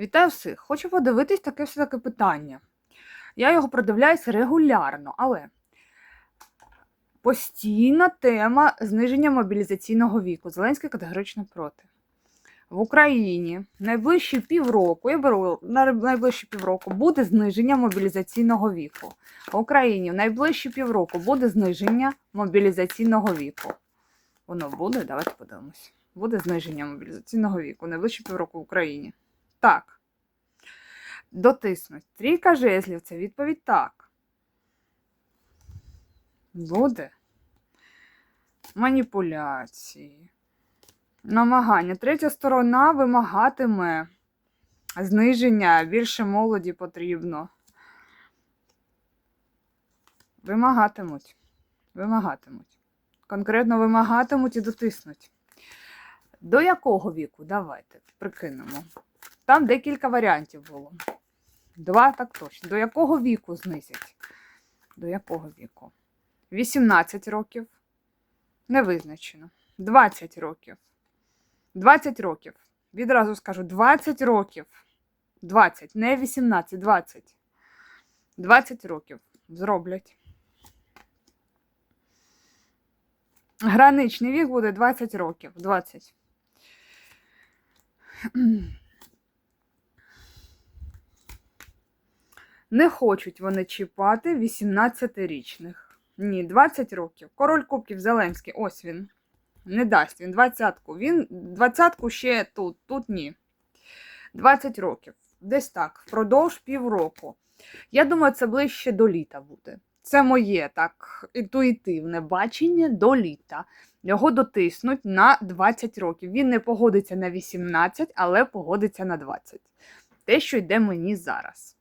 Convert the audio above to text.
Вітаю всіх! Хочу подивитись таке все таке питання. Я його продивляюсь регулярно, але постійна тема зниження мобілізаційного віку. Зеленський категорично проти. В Україні найближчі півроку, я беру на найближчі півроку, буде зниження мобілізаційного віку. В Україні в найближчі півроку буде зниження мобілізаційного віку. Воно буде, давайте подивимось. Буде зниження мобілізаційного віку. Найближчі півроку в Україні. Так. Дотиснуть. Трійка жезлів це відповідь так. Буде. Маніпуляції. Намагання. Третя сторона вимагатиме зниження, більше молоді потрібно. Вимагатимуть. Вимагатимуть. Конкретно вимагатимуть і дотиснуть. До якого віку? Давайте прикинемо. Там декілька варіантів було. Два так точно. До якого віку знизять? До якого віку? 18 років. Не визначено. 20 років. 20 років. Відразу скажу 20 років. 20, не 18, 20. 20 років зроблять. Граничний вік буде 20 років. 20. Не хочуть вони чіпати 18-річних. Ні, 20 років. Король Кубків Зеленський, ось він. Не дасть він 20-ку. Він 20-ку ще тут, тут ні. 20 років. Десь так, впродовж півроку. Я думаю, це ближче до літа буде. Це моє так інтуїтивне бачення до літа. Його дотиснуть на 20 років. Він не погодиться на 18, але погодиться на 20. Те, що йде мені зараз.